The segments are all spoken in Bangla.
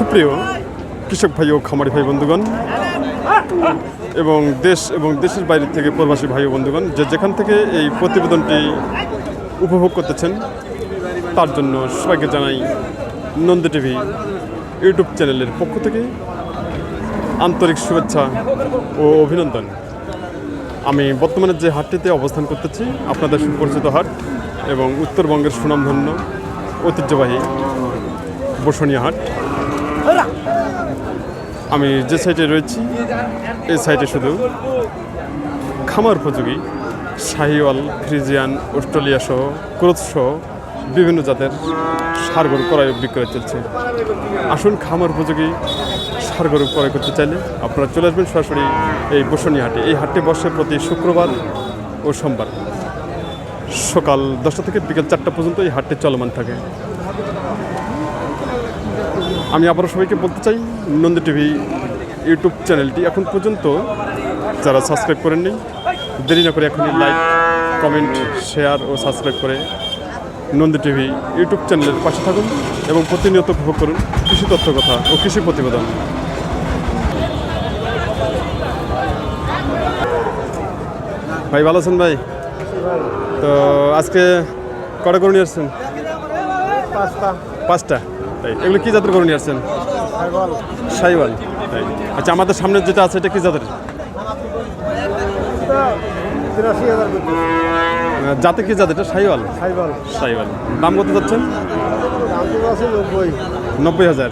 সুপ্রিয় কৃষক ভাই ও খামারি ভাই বন্ধুগণ এবং দেশ এবং দেশের বাইরে থেকে প্রবাসী ভাই ও বন্ধুগণ, যে যেখান থেকে এই প্রতিবেদনটি উপভোগ করতেছেন, তার জন্য সবাইকে জানাই নন্দ টিভি ইউটিউব চ্যানেলের পক্ষ থেকে আন্তরিক শুভেচ্ছা ও অভিনন্দন। আমি বর্তমানে যে হাটটিতে অবস্থান করতেছি, আপনাদের সুপরিচিত হাট এবং উত্তরবঙ্গের সুনামধন্য ঐতিহ্যবাহী বসুনিয়া হাট। আমি যে সাইটে রয়েছি, এই সাইটে শুধু খামার উপযোগী, শাহিওয়াল, ফ্রিজিয়ান, অস্ট্রেলিয়া সহ ক্রোধ সহ বিভিন্ন জাতের সার গরু ক্রয় বিক্রয় চলছে। আসুন খামার উপযোগী সার গরু ক্রয় করতে চাইলে আপনারা চলে আসবেন সরাসরি এই বসুনি হাটে। এই হাটটি বসে প্রতি শুক্রবার ও সোমবার। সকাল দশটা থেকে বিকেল চারটা পর্যন্ত এই হাটটি চলমান থাকে। আমি আবারও সবাইকে বলতে চাই নন্দী টিভি ইউটিউব চ্যানেলটি এখন পর্যন্ত যারা সাবস্ক্রাইব করেননি দেরি না করে এখনই লাইক কমেন্ট শেয়ার ও সাবস্ক্রাইব করে নন্দী টিভি ইউটিউব চ্যানেলের পাশে থাকুন এবং প্রতিনিয়ত উপভোগ করুন কৃষি তথ্য কথা ও কৃষি প্রতিবেদন। ভাই ভালো আছেন ভাই? তো আজকে কটা করে নিয়ে আসছেন? পাঁচটা। পাঁচটা? তাই। এগুলো কি জাতের গরু নিয়ে আসছেন? সাইওয়াল। তাই। আচ্ছা আমাদের সামনে যেটা আছে এটা কি জাতের? জাতে কি জাত এটা? সাইওয়াল? সাইওয়াল। দাম কত যাচ্ছেন? নব্বই হাজার।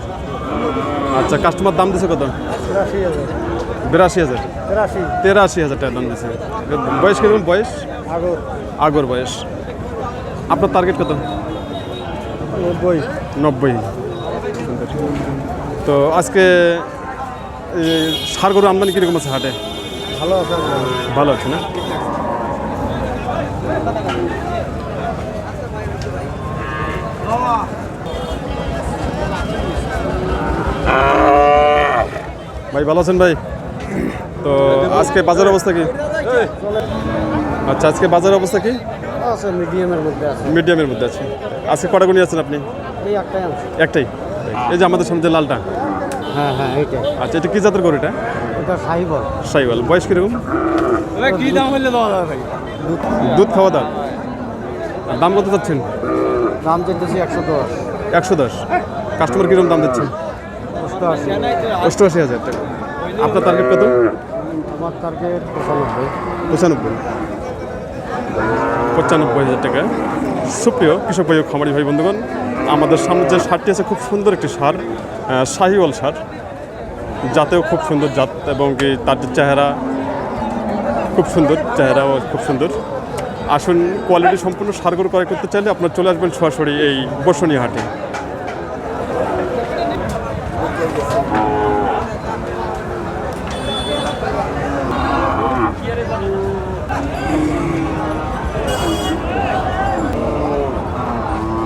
আচ্ছা কাস্টমার দাম দিছে কত? বিরাশি হাজার। তিরাশি হাজার টাকা দাম দিছে। বয়স কীরকম? বয়স? আগর আগর বয়স। আপনার টার্গেট কত? নব্বই। নব্বই। তো আজকে সার গরু আমদানি কীরকম আছে হাটে? ভালো আছে ভালো আছে। না? ভাই ভালো আছেন ভাই? তো আজকে বাজার অবস্থা কি? আচ্ছা আজকে বাজার অবস্থা কি? মিডিয়ামের মধ্যে আছে। মিডিয়ামের মধ্যে আছে। আজকে কটা গুণি আছেন আপনি? একটাই আছে একটাই? এই যে আমাদের সামনে যে লালটা। হ্যাঁ হ্যাঁ এইটাই আচ্ছা এটা কি জাতের গরু এটা? এটা সাইবল সাইওয়াল বয়স কীরকম? কি দাম হইলে দেওয়া যাবে ভাই? দুধ। খাওয়া দাম দাম কত যাচ্ছেন দাম চাইতেছি একশো দশ। একশো দশ। কাস্টমার কীরকম দাম দিচ্ছেন অষ্টআশি। হাজার টাকা। আপনার টার্গেট কত? আমার টার্গেট পঁচানব্বই। পঁচানব্বই। পঁচানব্বই হাজার টাকা। সুপ্রিয় কৃষক ভাই খামারি ভাই বন্ধুগণ, আমাদের সামনে যে সারটি আছে খুব সুন্দর একটি সার শাহিওয়াল সার। জাতেও খুব সুন্দর জাত এবং তার যে চেহারা খুব সুন্দর, চেহারাও খুব সুন্দর। আসুন কোয়ালিটি সম্পূর্ণ সারগুলো ক্রয় করতে চাইলে আপনার চলে আসবেন সরাসরি এই বসনী হাটে।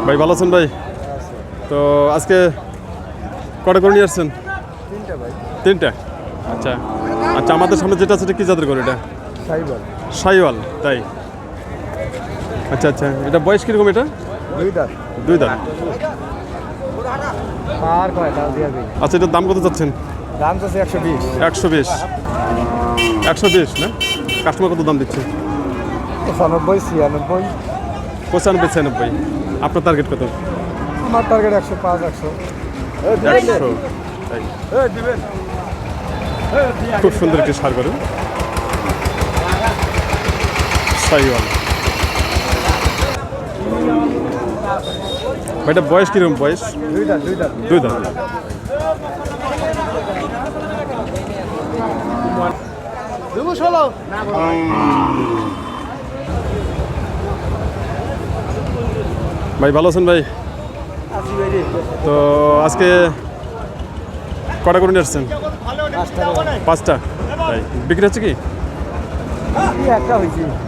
ভাই ভালো আছেন ভাই? তো আজকে কটা করে নিয়ে আসছেন? তিনটা ভাই। তিনটা? আচ্ছা। আচ্ছা আমাদের সামনে যেটা আছে কি জাতের করে এটা? সাইওয়াল তাই? আচ্ছা আচ্ছা। এটা বয়স কীরকম এটা? দুই দাঁত। দুই দাঁত। আচ্ছা এটার দাম কত চাচ্ছেন? দাম চাচ্ছে একশো বিশ। একশো বিশ। একশো বিশ না? কাস্টমার কত দাম দিচ্ছে? পঁচানব্বই ছিয়ানব্বই। পঁচানব্বই ছিয়ানব্বই। আপনার টার্গেট কত? আমার টার্গেট একশো পাঁচ একশো। একশো খুব সুন্দর একটি সার করে সাইওয়াল। ভাইটা বয়স কীরকম বয়স? দুই দাঁত দুই দাঁত দুই দাঁত ভাই ভালো আছেন ভাই? তো আজকে কটা করে নিয়ে আসছেন? পাঁচটা তাই। বিক্রি হচ্ছে কি?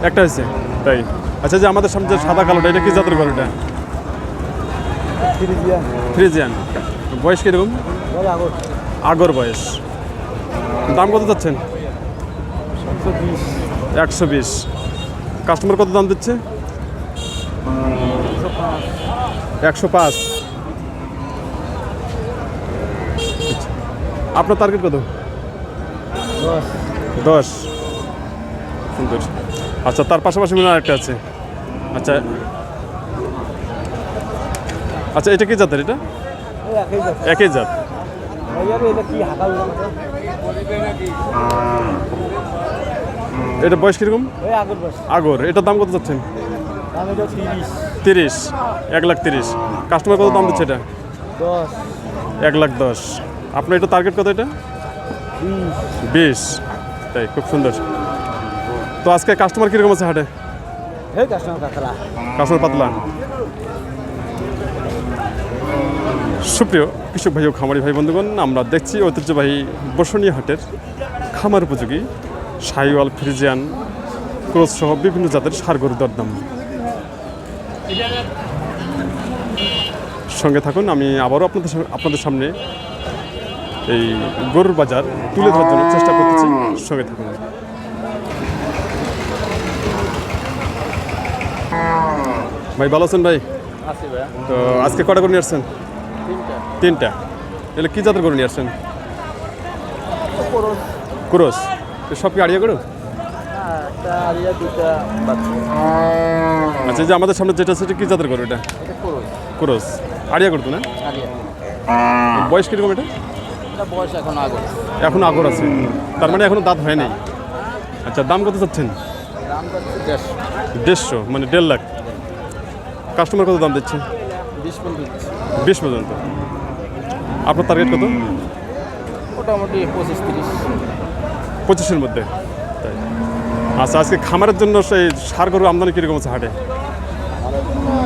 একটা হয়েছে। তাই। আচ্ছা যে আমাদের সামনে সাদা কালোটা এটা কি জাতের গরু এটা? ফ্রিজিয়ান। বয়স কীরকম? আগর। বয়স। দাম কত যাচ্ছেন একশো বিশ। কাস্টমার কত দাম দিচ্ছে? একশো পাঁচ। আপনার টার্গেট কত? দশ। সুন্দর। আচ্ছা তার পাশাপাশি মনে আরেকটা আছে। আচ্ছা। আচ্ছা এটা কি জাতের এটা? একই জাত। এটা কি এটা বয়স কীরকম? আগর এটার দাম কত যাচ্ছেন এটা তিরিশ এক লাখ তিরিশ। কাস্টমার কত দাম দিচ্ছে এটা? এক লাখ দশ। আপনার এটা টার্গেট কত এটা? বিশ। তাই খুব সুন্দর। তো আজকে কাস্টমার কীরকম আছে হাটে? কাস্টমার পাতলা। সুপ্রিয় কৃষক ভাই ও খামারি ভাই বন্ধুগণ আমরা দেখছি ঐতিহ্যবাহী বসনীয় হাটের খামার উপযোগী সাইওয়াল ফ্রিজিয়ান ক্রোজ সহ বিভিন্ন জাতের সার গরুর দরদাম। সঙ্গে থাকুন আমি আবারও আপনাদের আপনাদের সামনে এই গরুর বাজার তুলে ধরার জন্য চেষ্টা করতেছি। সঙ্গে থাকুন। ভাই ভালো আছেন ভাই? তো আজকে কটা করে নিয়ে আসছেন? তিনটা। এগুলো কী জাতের করে নিয়ে আসছেন? ক্রোস। সব কি আড়িয়া গরু? একটা আরিয়া দুটা বাচ্চা। আচ্ছা যে আমাদের সামনে যেটা এটা কী জাতের গরু এটা? ক্রোস আড়িয়া গরু তো না? বয়স কীরকম এটা? বয়স এখন আগর। এখন আগর আছে। তার মানে এখনও দাঁত হয় নাই? আচ্ছা দাম কত চাচ্ছেন? দেড়শো। মানে দেড় লাখ। কাস্টমার কত দাম দিচ্ছে? বিশ পর্যন্ত আপনার টার্গেট কত? মোটামুটি পঁচিশ তিরিশ। পঁচিশের মধ্যে। আচ্ছা আজকে খামারের জন্য সেই সার গরু আমদানি কীরকম আছে হাটে?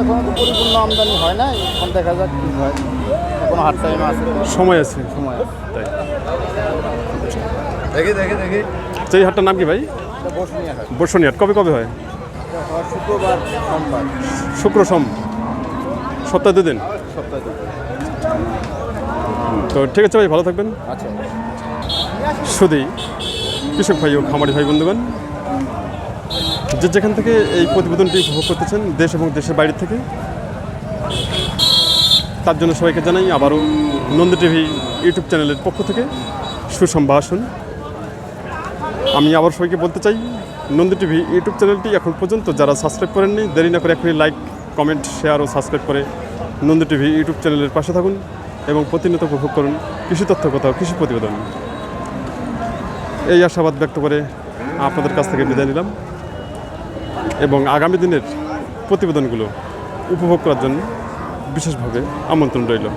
এখন তো পরিপূর্ণ আমদানি হয় না এখন দেখা যাক কি হয়। এখনও হাট টাইম আছে সময় আছে। সময় আছে। তাই। দেখি দেখি দেখি। আচ্ছা, এই হাটটার নাম কি ভাই? এটা হাট। বর্ষণী হাট। কবে কবে হয়? শুক্রবার সোমবার। শুক্র সোম। সপ্তাহে দুদিন? সপ্তাহে তো ঠিক আছে ভাই ভালো থাকবেন। আচ্ছা। শুধুই কৃষক ভাই ও খামারি ভাই বন্ধুগণ। যে যেখান থেকে এই প্রতিবেদনটি উপভোগ করতেছেন দেশ এবং দেশের বাইরে থেকে, তার জন্য সবাইকে জানাই আবারও নন্দ টিভি ইউটিউব চ্যানেলের পক্ষ থেকে সুসম্ভাষণ। আমি আবার সবাইকে বলতে চাই, নন্দ টিভি ইউটিউব চ্যানেলটি এখন পর্যন্ত যারা সাবস্ক্রাইব করেননি, দেরি না করে এখনই লাইক কমেন্ট শেয়ার ও সাবস্ক্রাইব করে নন্দ টিভি ইউটিউব চ্যানেলের পাশে থাকুন এবং প্রতিনিয়ত উপভোগ করুন কৃষি তথ্য কথা কৃষি প্রতিবেদন। এই আশাবাদ ব্যক্ত করে আপনাদের কাছ থেকে বিদায় নিলাম। এবং আগামী দিনের প্রতিবেদনগুলো উপভোগ করার জন্য বিশেষভাবে আমন্ত্রণ রইল।